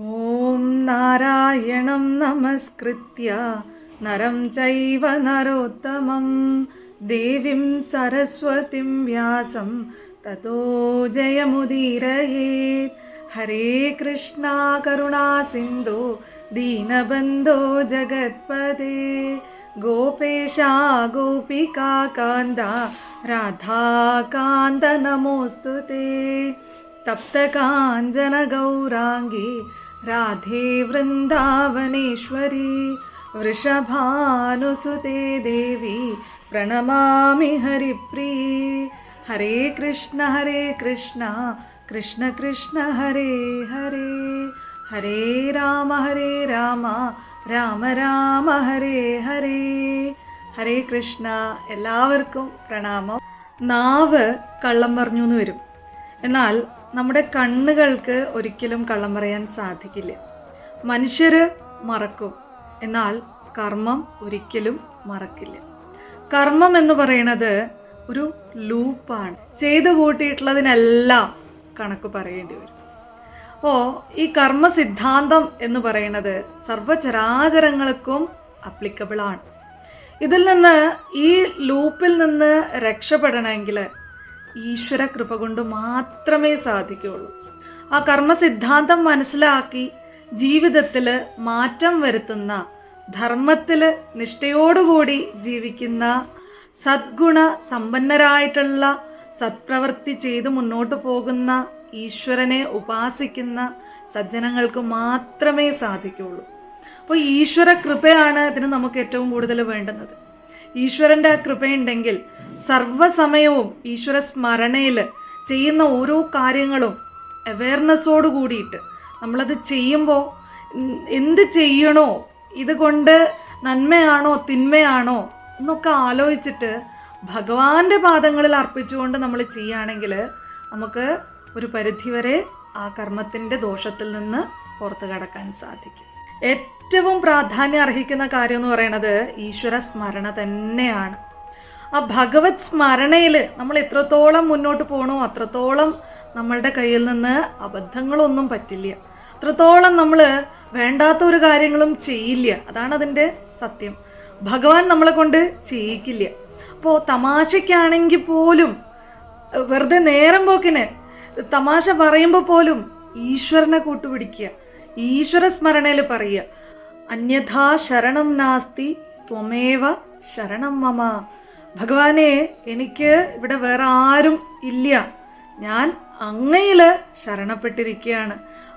ॐ नारायणं नमस्कृत्य नरं चैव नरोत्तमं। देवीं सरस्वतीं व्यासं ततो जयमुदीरयेत्। हरे कृष्णा करुणा सिन्धो दीनबन्धो जगत्पदे गोपेशा गोपिका कान्दा राधाकान्त नमोऽस्तु ते। तप्तकाञ्जनगौराङ्गी राधे वृन्दावनेश्वरी वृषभानुसुते देवी प्रणमामि हरिप्रिये हरे कृष्ण हरे कृष्ण कृष्ण कृष्ण हरे हरे हरे राम हरे राम രാമ രാമ ഹരേ ഹരേ ഹരേ കൃഷ്ണ എല്ലാവർക്കും പ്രണാമം നാവ് കള്ളം പറഞ്ഞു എന്ന് വരും എന്നാൽ നമ്മുടെ കണ്ണുകൾക്ക് ഒരിക്കലും കള്ളം പറയാൻ സാധിക്കില്ല. മനുഷ്യർ മറക്കും. എന്നാൽ കർമ്മം ഒരിക്കലും മറക്കില്ല. കർമ്മം എന്ന് പറയുന്നത് ഒരു ലൂപ്പാണ്. ചെയ്തു കൂട്ടിയിട്ടുള്ളതിനെല്ലാം കണക്ക് പറയേണ്ടി വരും. അപ്പോൾ ഈ കർമ്മ സിദ്ധാന്തം എന്ന് പറയുന്നത് സർവചരാചരങ്ങൾക്കും അപ്ലിക്കബിളാണ് ഇതിൽ നിന്ന് ഈ ലൂപ്പിൽ നിന്ന് രക്ഷപ്പെടണമെങ്കിൽ ഈശ്വര കൃപ കൊണ്ട് മാത്രമേ സാധിക്കുകയുള്ളൂ. ആ കർമ്മ സിദ്ധാന്തം മനസ്സിലാക്കി ജീവിതത്തിൽ മാറ്റം വരുത്തുന്ന ധർമ്മത്തിൽ നിഷ്ഠയോടുകൂടി ജീവിക്കുന്ന സദ്ഗുണ സമ്പന്നരായിട്ടുള്ള സത്പ്രവൃത്തി ചെയ്ത് മുന്നോട്ട് പോകുന്ന ഈശ്വരനെ ഉപാസിക്കുന്ന സജ്ജനങ്ങൾക്ക് മാത്രമേ സാധിക്കുകയുള്ളൂ. അപ്പോൾ ഈശ്വര കൃപയാണ് ഇതിന് നമുക്ക് ഏറ്റവും കൂടുതൽ വേണ്ടുന്നത്. ഈശ്വരന്റെ ആ കൃപയുണ്ടെങ്കിൽ സർവസമയവും ഈശ്വര സ്മരണയിൽ ചെയ്യുന്ന ഓരോ കാര്യങ്ങളും അവയർനെസ്സോട് കൂടിയിട്ട് നമ്മളത് ചെയ്യുമ്പോൾ എന്ത് ചെയ്യണോ ഇതുകൊണ്ട് നന്മയാണോ തിന്മയാണോ എന്നൊക്കെ ആലോചിച്ചിട്ട് ഭഗവാന്റെ പാദങ്ങളിൽ അർപ്പിച്ചുകൊണ്ട് നമ്മൾ ചെയ്യുകയാണെങ്കിൽ നമുക്ക് ഒരു പരിധിവരെ ആ കർമ്മത്തിന്റെ ദോഷത്തിൽ നിന്ന് പുറത്തു കടക്കാൻ സാധിക്കും. ഏറ്റവും പ്രാധാന്യം അർഹിക്കുന്ന കാര്യം എന്ന് പറയുന്നത് ഈശ്വര സ്മരണ തന്നെയാണ്. ആ ഭഗവത് സ്മരണയിൽ നമ്മൾ എത്രത്തോളം മുന്നോട്ട് പോകണോ അത്രത്തോളം നമ്മളുടെ കയ്യിൽ നിന്ന് അബദ്ധങ്ങളൊന്നും പറ്റില്ല. അത്രത്തോളം നമ്മൾ വേണ്ടാത്ത ഒരു കാര്യങ്ങളും ചെയ്യില്ല. അതാണ് അതിന്റെ സത്യം. ഭഗവാൻ നമ്മളെ കൊണ്ട് ചെയ്യിക്കില്ല. അപ്പോൾ തമാശയ്ക്കാണെങ്കിൽ പോലും വെറുതെ നേരം പോക്കിന് തമാശ പറയുമ്പോൾ പോലും ഈശ്വരനെ കൂട്ടുപിടിക്കുക ഈശ്വര സ്മരണയിൽ പറയുക. അന്യഥാ ശരണം നാസ്തി ത്വമേവ ശരണം മമ. ഭഗവാനെ എനിക്ക് ഇവിടെ വേറെ ആരും ഇല്ല. ഞാൻ അങ്ങയിൽ ശരണപ്പെട്ടിരിക്കുകയാണ്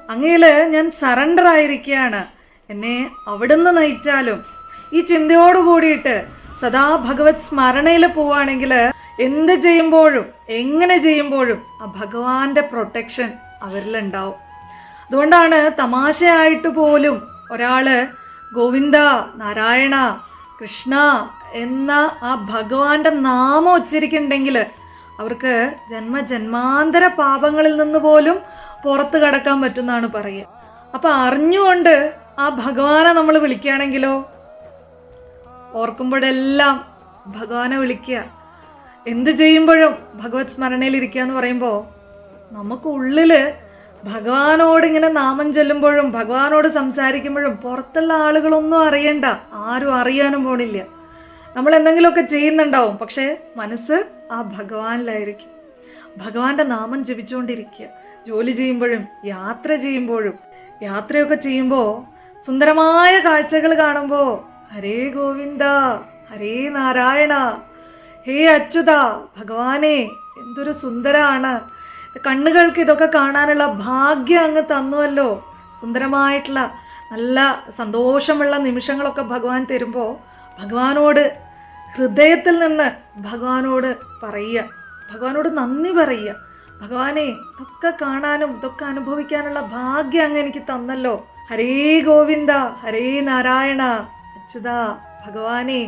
അങ്ങയിൽ ഞാൻ സറണ്ടർ ആയിരിക്കുകയാണ് എന്നെ അവിടുന്ന് നയിച്ചാലും. ഈ ചിന്തയോട് കൂടിയിട്ട് സദാ ഭഗവത് സ്മരണയിൽ പോവുകയാണെങ്കിൽ എന്ത് ചെയ്യുമ്പോഴും എങ്ങനെ ചെയ്യുമ്പോഴും ആ ഭഗവാന്റെ പ്രൊട്ടക്ഷൻ അവരിലുണ്ടാവും. അതുകൊണ്ടാണ് തമാശയായിട്ട് പോലും ഒരാൾ ഗോവിന്ദ നാരായണ കൃഷ്ണ എന്ന ആ ഭഗവാന്റെ നാമം ഉച്ചരിക്കുന്നുണ്ടെങ്കിൽ അവർക്ക് ജന്മജന്മാന്തര പാപങ്ങളിൽ നിന്ന് പോലും പുറത്ത് കടക്കാൻ പറ്റുന്നതാണ് പറയുക. അപ്പൊ അറിഞ്ഞുകൊണ്ട് ആ ഭഗവാനെ നമ്മൾ വിളിക്കുകയാണെങ്കിലോ? ഓർക്കുമ്പോഴെല്ലാം ഭഗവാനെ വിളിക്കുക. എന്ത് ചെയ്യുമ്പോഴും ഭഗവത് സ്മരണയിൽ ഇരിക്കുക എന്ന് പറയുമ്പോൾ നമുക്ക് ഉള്ളിൽ ഭഗവാനോട് ഇങ്ങനെ നാമം ചൊല്ലുമ്പോഴും ഭഗവാനോട് സംസാരിക്കുമ്പോഴും പുറത്തുള്ള ആളുകളൊന്നും അറിയണ്ട. ആരും അറിയാനും പോണില്ല. നമ്മൾ എന്തെങ്കിലുമൊക്കെ ചെയ്യുന്നുണ്ടാവും. പക്ഷേ മനസ്സ് ആ ഭഗവാനിലായിരിക്കും. ഭഗവാന്റെ നാമം ജപിച്ചുകൊണ്ടിരിക്കുക. ജോലി ചെയ്യുമ്പോഴും യാത്ര ചെയ്യുമ്പോഴും യാത്രയൊക്കെ ചെയ്യുമ്പോൾ സുന്ദരമായ കാഴ്ചകൾ കാണുമ്പോൾ ഹരേ ഗോവിന്ദ ഹരേ നാരായണ ഹേ അച്യുത ഭഗവാനെ എന്തൊരു സുന്ദരാണ്. കണ്ണുകൾക്ക് ഇതൊക്കെ കാണാനുള്ള ഭാഗ്യം അങ്ങ് തന്നുവല്ലോ. സുന്ദരമായിട്ടുള്ള നല്ല സന്തോഷമുള്ള നിമിഷങ്ങളൊക്കെ ഭഗവാൻ തരുമ്പോൾ ഭഗവാനോട് ഹൃദയത്തിൽ നിന്ന് ഭഗവാനോട് പറയുക. ഭഗവാനോട് നന്ദി പറയുക. ഭഗവാനെ ഇതൊക്കെ കാണാനും ഇതൊക്കെ അനുഭവിക്കാനുള്ള ഭാഗ്യം അങ്ങ് എനിക്ക് തന്നല്ലോ. ഹരേ ഗോവിന്ദ ഹരേ നാരായണ അച്യുത ഭഗവാനെ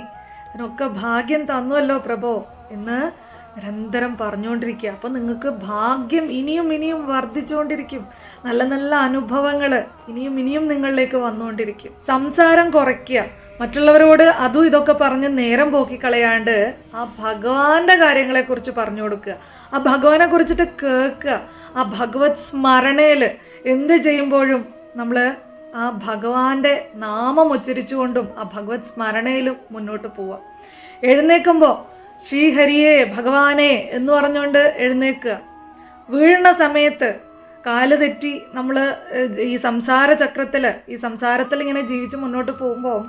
ഇതിനൊക്കെ ഭാഗ്യം തന്നുവല്ലോ പ്രഭോ. എന്ന് നിരന്തരം പറഞ്ഞുകൊണ്ടിരിക്കുക. അപ്പം നിങ്ങൾക്ക് ഭാഗ്യം ഇനിയും ഇനിയും വർദ്ധിച്ചുകൊണ്ടിരിക്കും. നല്ല നല്ല അനുഭവങ്ങൾ ഇനിയും ഇനിയും നിങ്ങളിലേക്ക് വന്നുകൊണ്ടിരിക്കും. സംസാരം കുറയ്ക്കുക. മറ്റുള്ളവരോട് അതും ഇതൊക്കെ പറഞ്ഞ് നേരം പോക്കി കളയാണ്ട് ആ ഭഗവാന്റെ കാര്യങ്ങളെക്കുറിച്ച് പറഞ്ഞു കൊടുക്കുക. ആ ഭഗവാനെ കുറിച്ചിട്ട് കേൾക്കുക. ആ ഭഗവത് സ്മരണയിൽ എന്ത് ചെയ്യുമ്പോഴും നമ്മൾ ആ ഭഗവാന്റെ നാമം ഉച്ചരിച്ചുകൊണ്ടും ആ ഭഗവത് സ്മരണയിലും മുന്നോട്ട് പോവുക. എഴുന്നേൽക്കുമ്പോൾ ശ്രീഹരിയെ ഭഗവാനെ എന്ന് പറഞ്ഞുകൊണ്ട് എഴുന്നേൽക്കുക വീഴുന്ന സമയത്ത് കാൽ തെറ്റി നമ്മൾ ഈ സംസാര ചക്രത്തിൽ ഈ സംസാരത്തിൽ ഇങ്ങനെ ജീവിച്ച് മുന്നോട്ട് പോകുമ്പോൾ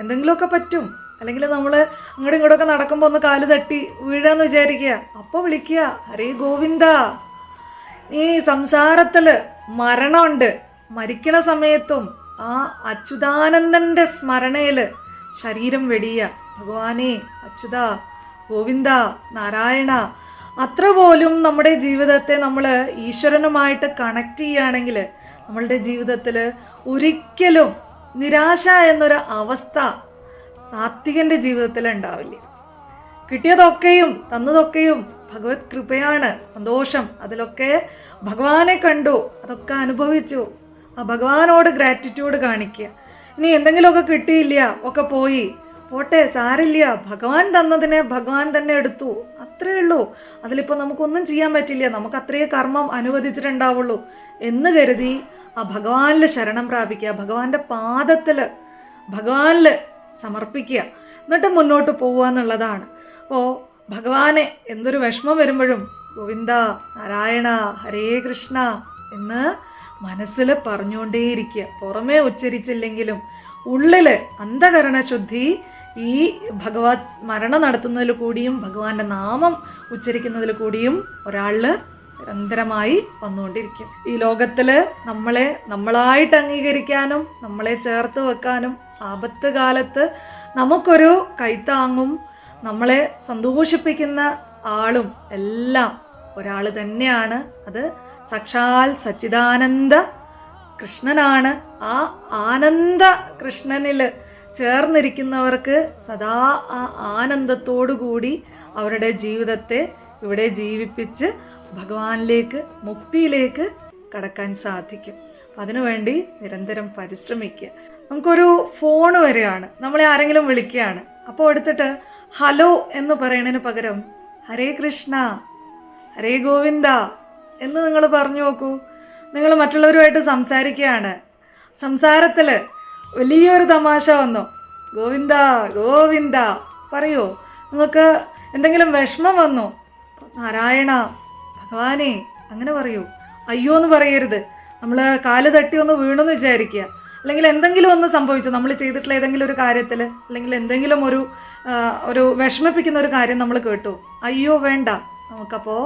എന്തെങ്കിലുമൊക്കെ പറ്റും. അല്ലെങ്കിൽ നമ്മൾ അങ്ങോട്ടും ഇങ്ങോട്ടൊക്കെ നടക്കുമ്പോൾ ഒന്ന് കാൽ തട്ടി വീഴാന്ന് വിചാരിക്കുക. അപ്പോൾ വിളിക്കുക ഹരേ ഗോവിന്ദ ഈ സംസാരത്തിൽ മരണമുണ്ട്. മരിക്കണ സമയത്തും ആ അച്യുതാനന്ദന്റെ സ്മരണയിൽ ശരീരം വെടിയുക. ഭഗവാനെ അച്യുത ഗോവിന്ദ നാരായണ അത്ര പോലും നമ്മുടെ ജീവിതത്തെ നമ്മൾ ഈശ്വരനുമായിട്ട് കണക്ട് ചെയ്യുകയാണെങ്കിൽ നമ്മളുടെ ജീവിതത്തിൽ ഒരിക്കലും നിരാശ എന്നൊരു അവസ്ഥ സാത്വികന്റെ ജീവിതത്തിൽ ഉണ്ടാവില്ല. കിട്ടിയതൊക്കെയും തന്നതൊക്കെയും ഭഗവത് കൃപയാണ് സന്തോഷം. അതിലൊക്കെ ഭഗവാനെ കണ്ടു അതൊക്കെ അനുഭവിച്ചു. ആ ഭഗവാനോട് ഗ്രാറ്റിറ്റ്യൂഡ് കാണിക്കുക. ഇനി എന്തെങ്കിലുമൊക്കെ കിട്ടിയില്ല ഒക്കെ പോയി. പോട്ടെ സാരില്ല. ഭഗവാൻ തന്നതിനെ ഭഗവാൻ തന്നെ എടുത്തു. അത്രേ ഉള്ളൂ. അതിലിപ്പോൾ നമുക്കൊന്നും ചെയ്യാൻ പറ്റില്ല. നമുക്ക് അത്രയേ കർമ്മം അനുവദിച്ചിട്ടുണ്ടാവുള്ളൂ. എന്ന് കരുതി ആ ഭഗവാനിൽ ശരണം പ്രാപിക്കുക ഭഗവാന്റെ പാദത്തിൽ ഭഗവാനിൽ സമർപ്പിക്കുക. എന്നിട്ട് മുന്നോട്ട് പോവുക എന്നുള്ളതാണ്. അപ്പോൾ ഭഗവാനെ എന്തൊരു വിഷമം വരുമ്പോഴും ഗോവിന്ദ നാരായണ ഹരേ കൃഷ്ണ എന്ന് മനസ്സിൽ പറഞ്ഞുകൊണ്ടേയിരിക്കുക. പുറമേ ഉച്ചരിച്ചില്ലെങ്കിലും ഉള്ളിൽ അന്ധകരണ ശുദ്ധി ഈ ഭഗവത് സ്മരണ നടത്തുന്നതിൽ കൂടിയും ഭഗവാന്റെ നാമം ഉച്ചരിക്കുന്നതിൽ കൂടിയും ഒരാളിൽ നിരന്തരമായി വന്നുകൊണ്ടിരിക്കും. ഈ ലോകത്തിൽ നമ്മളെ നമ്മളായിട്ട് അംഗീകരിക്കാനും നമ്മളെ ചേർത്ത് വെക്കാനും ആപത്ത് കാലത്ത് നമുക്കൊരു കൈത്താങ്ങും നമ്മളെ സന്തോഷിപ്പിക്കുന്ന ആളും എല്ലാം ഒരാൾ തന്നെയാണ്. അത് സാക്ഷാൽ സച്ചിദാനന്ദ കൃഷ്ണനാണ്. ആ ആനന്ദ കൃഷ്ണനിൽ ചേർന്നിരിക്കുന്നവർക്ക് സദാ ആ ആനന്ദത്തോടുകൂടി അവരുടെ ജീവിതത്തെ ഇവിടെ ജീവിപ്പിച്ച് ഭഗവാനിലേക്ക് മുക്തിയിലേക്ക് കടക്കാൻ സാധിക്കും. അതിനുവേണ്ടി നിരന്തരം പരിശ്രമിക്കുക. നമുക്കൊരു ഫോൺ വരികയാണ് നമ്മളെ ആരെങ്കിലും വിളിക്കുകയാണ്. അപ്പോൾ എടുത്തിട്ട് ഹലോ എന്ന് പറയുന്നതിന് പകരം ഹരേ കൃഷ്ണ ഹരേ ഗോവിന്ദ എന്ന് നിങ്ങൾ പറഞ്ഞു നോക്കൂ. നിങ്ങൾ മറ്റുള്ളവരുമായിട്ട് സംസാരിക്കുകയാണ്. സംസാരത്തിൽ വലിയൊരു തമാശ വന്നു. ഗോവിന്ദ ഗോവിന്ദ പറയോ നിങ്ങൾക്ക് എന്തെങ്കിലും വിഷമം വന്നു? നാരായണ ഭഗവാനെ അങ്ങനെ പറയൂ. അയ്യോ എന്ന് പറയരുത്. നമ്മൾ കാൽ തട്ടി ഒന്ന് വീണെന്ന് വിചാരിക്കുക. അല്ലെങ്കിൽ എന്തെങ്കിലും ഒന്ന് സംഭവിച്ചു. നമ്മൾ ചെയ്തിട്ടുള്ള ഏതെങ്കിലും ഒരു കാര്യത്തിൽ അല്ലെങ്കിൽ എന്തെങ്കിലും ഒരു ഒരു വിഷമിപ്പിക്കുന്ന ഒരു കാര്യം നമ്മൾ കേട്ടു. അയ്യോ വേണ്ട. നമുക്കപ്പോൾ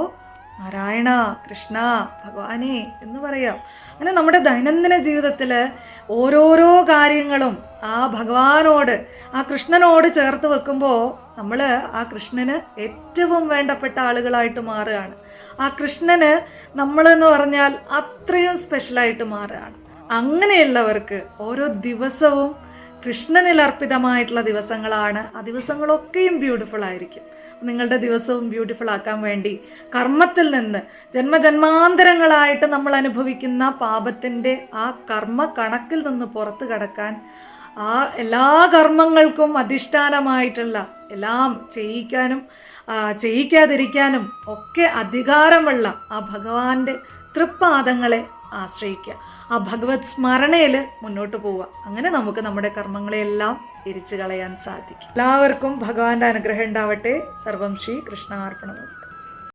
നാരായണ കൃഷ്ണ ഭഗവാനെ എന്ന് പറയാം. അങ്ങനെ നമ്മുടെ ദൈനംദിന ജീവിതത്തിൽ ഓരോരോ കാര്യങ്ങളും ആ ഭഗവാനോട് ആ കൃഷ്ണനോട് ചേർത്ത് വെക്കുമ്പോൾ നമ്മൾ ആ കൃഷ്ണന് ഏറ്റവും വേണ്ടപ്പെട്ട ആളുകളായിട്ട് മാറുകയാണ്. ആ കൃഷ്ണന് നമ്മളെന്ന് പറഞ്ഞാൽ അത്രയും സ്പെഷ്യലായിട്ട് മാറുകയാണ്. അങ്ങനെയുള്ളവർക്ക് ഓരോ ദിവസവും കൃഷ്ണനിൽ അർപ്പിതമായിട്ടുള്ള ദിവസങ്ങളാണ്. ആ ദിവസങ്ങളൊക്കെയും ബ്യൂട്ടിഫുൾ ആയിരിക്കും. നിങ്ങളുടെ ദിവസവും ബ്യൂട്ടിഫുൾ ആക്കാൻ വേണ്ടി കർമ്മത്തിൽ നിന്ന് ജന്മജന്മാന്തരങ്ങളായിട്ട് നമ്മൾ അനുഭവിക്കുന്ന പാപത്തിന്റെ ആ കർമ്മ കണക്കിൽ നിന്ന് പുറത്തു കടക്കാൻ ആ എല്ലാ കർമ്മങ്ങൾക്കും അധിഷ്ഠാനമായിട്ടുള്ള എല്ലാം ചെയ്യിക്കാനും ചെയ്യിക്കാതിരിക്കാനും ഒക്കെ അധികാരമുള്ള ആ ഭഗവാന്റെ തൃപ്പാദങ്ങളെ ആശ്രയിക്കുക. ആ ഭഗവത് സ്മരണയിൽ മുന്നോട്ട് പോവുക. അങ്ങനെ നമുക്ക് നമ്മുടെ കർമ്മങ്ങളെയെല്ലാം തിരിച്ചു കളയാൻ സാധിക്കും. എല്ലാവർക്കും ഭഗവാന്റെ അനുഗ്രഹം ഉണ്ടാവട്ടെ. സർവം ശ്രീ കൃഷ്ണാർപ്പണമസ്തു